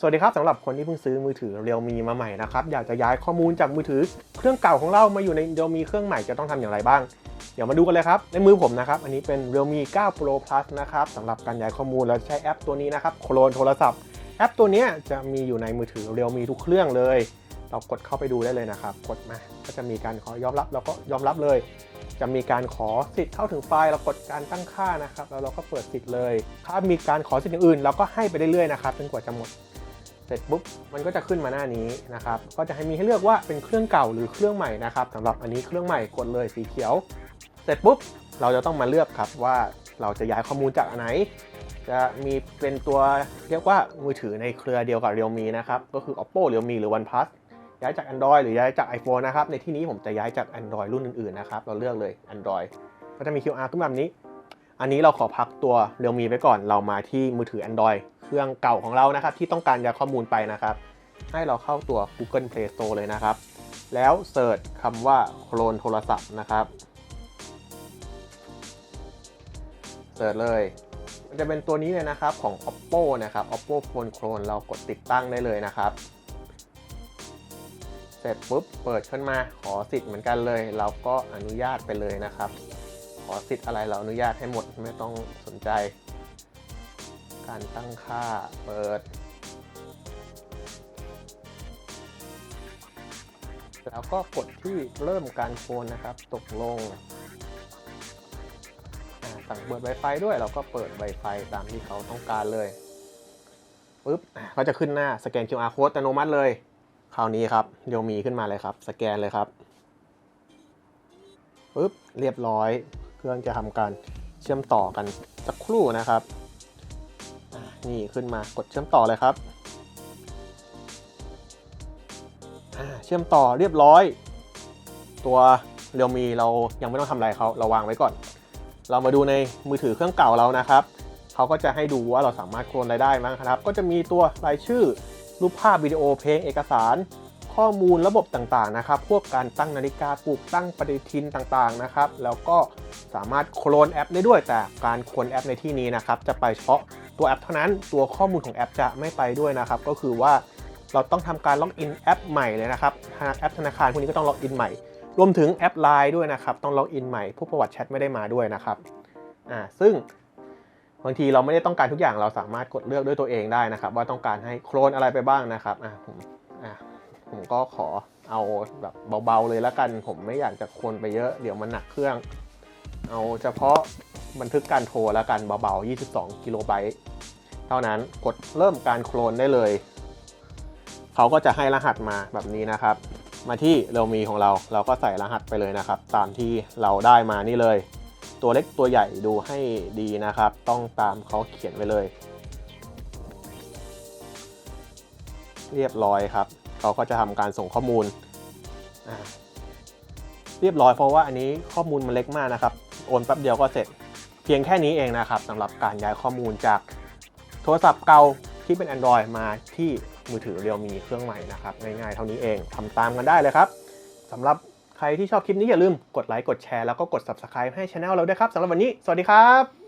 สวัสดีครับสำหรับคนที่เพิ่งซื้อมือถือเรียวมีมาใหม่นะครับ อยากจะย้ายข้อมูลจากมือถือเครื่องเก่าของเรามาอยู่ในเรียวมีเครื่องใหม่จะต้องทำอย่างไรบ้าง เดี๋ยวมาดูกันเลยครับ ในมือผมนะครับ อันนี้เป็น Realme 9 Pro Plus นะครับสำหรับการย้ายข้อมูลแล้วใช้แอปตัวนี้นะครับโคลนโทรศัพท์ แอปตัวนี้จะมีอยู่ในมือถือ Realme ทุกเครื่องเลย เรากดเข้าไปดูได้เลยนะครับ กดมา ก็จะมีการขอยอมรับเราก็ยอมรับเลย จะมีการขอสิทธิ์เข้าถึงไฟล์เรากดการตั้งค่านะครับแล้วเราก็เปิดสิทธิ์เลย ถ้ามีการขอสิทธิ์อื่นเราก็ให้ไปเรื่อยๆนะครับจนกว่าจะหมด เสร็จปุ๊บมันก็จะขึ้นมาหน้านี้นะครับก็จะให้มีให้เลือกว่าเป็นเครื่องเก่าหรือเครื่องใหม่นะครับสำหรับอันนี้เครื่องใหม่กดเลยสีเขียว เสร็จปุ๊บเราจะต้องมาเลือกครับว่าเราจะย้ายข้อมูลจากอันไหน จะมีเป็นตัวเรียกว่ามือถือในเครือเดียวกับ Realme นะครับก็คือ Oppo Realme หรือ OnePlus ย้ายจาก Android หรือย้ายจาก iPhone นะครับในที่นี้ผมจะย้ายจาก Android รุ่นอื่นๆนะครับเราเลือกเลย Android ก็จะมี QR ขึ้นแบบนี้ อันนี้เราขอพักตัว Realme ไปก่อนเรามาที่มือถือ Android เครื่องเก่าของเรานะครับ ที่ต้องการยาข้อมูลไปนะครับ ให้เราเข้าตัว Google Play Store เลยนะครับ แล้วเสิร์ชคำว่าโคลนโทรศัพท์นะครับเสิร์ชเลยมันจะเป็นตัวนี้เลยนะครับของ oppo นะครับ oppo phone clone เรากดติดตั้งได้เลยนะครับ เสร็จปุ๊บเปิดขึ้นมาขอสิทธิ์เหมือนกันเลย เราก็อนุญาตไปเลยนะครับ ขอสิทธิ์อะไรเราอนุญาตให้หมดไม่ต้องสนใจ การตั้งค่าเปิด แล้วก็กดที่เริ่มการโฟนนะครับ ตกลงสั่งเปิด Wi-Fi ด้วยเราก็เปิด Wi-Fi ตามที่เขาต้องการเลยปุ๊บอ่าก็จะขึ้นหน้าสแกน QR code อัตโนมัติเลย คราวนี้ครับเดี๋ยวมีขึ้นมาเลยครับ สแกนเลยครับปุ๊บเรียบร้อย เครื่องจะทำการเชื่อมต่อกันสักครู่นะครับ นี่ขึ้นมากดเชื่อมต่อเลยครับ เชื่อมต่อเรียบร้อย ตัวเรียวมีเรายังไม่ต้องทำอะไรเขาเราวางไว้ก่อน เรามาดูในมือถือเครื่องเก่าเรานะครับเขาก็จะให้ดูว่าเราสามารถโคลนอะไรได้มั้งครับ ก็จะมีตัวรายชื่อรูปภาพวิดีโอเพลงเอกสารข้อมูลระบบต่างๆนะครับ พวกการตั้งนาฬิกาปลุกตั้งปฏิทินต่างๆนะครับ แล้วก็สามารถโคลนแอปได้ด้วย แต่การโคลนแอปในที่นี้นะครับ จะไปเฉพาะ ตัวแอปเท่านั้นตัวข้อมูลของแอปจะไม่ไปด้วยนะครับ ก็คือว่าเราต้องทำการล็อกอินแอปใหม่เลยนะครับแอปธนาคารพวกนี้ก็ต้องล็อกอินใหม่รวมถึงแอป Line ด้วยนะครับ ต้องล็อกอินใหม่พวกประวัติแชทไม่ได้มาด้วยนะครับอ่าซึ่งบางทีเราไม่ได้ต้องการทุกอย่างเราสามารถกดเลือกด้วยตัวเองได้นะครับ ว่าต้องการให้โคลนอะไรไปบ้างนะครับอ่าผมอ่าผมก็ขอเอาแบบเบาๆเลยล้วกัน ผมไม่อยากจะโคลนไปเยอะเดี๋ยวมันหนักเครื่อง เอาเฉพาะ บันทึกการโทรแล้วกันเบาๆ 22 กิโลไบต์เท่านั้นกดเริ่มการโคลนได้เลย เขาก็จะให้รหัสมาแบบนี้นะครับ มาที่เรามีของเราเราก็ใส่รหัสไปเลยนะครับ ตามที่เราได้มานี่เลย ตัวเล็กตัวใหญ่ดูให้ดีนะครับ ต้องตามเขาเขียนไว้เลย เรียบร้อยครับ เขาก็จะทำการส่งข้อมูลเรียบร้อยเพราะว่าอันนี้ข้อมูลมันเล็กมากนะครับ โอนแป๊บเดียวก็เสร็จ เพียงแค่นี้เองนะครับสำหรับการย้ายข้อมูลจากโทรศัพท์เก่าที่เป็น Android มาที่มือถือเรียวมีเครื่องใหม่นะครับง่ายๆเท่านี้เองทำตามกันได้เลยครับสำหรับใครที่ชอบคลิปนี้อย่าลืมกดไลค์กดแชร์แล้วก็กด Subscribe ให้ช anel เราด้วยครับสำหรับวันนี้ สวัสดีครับ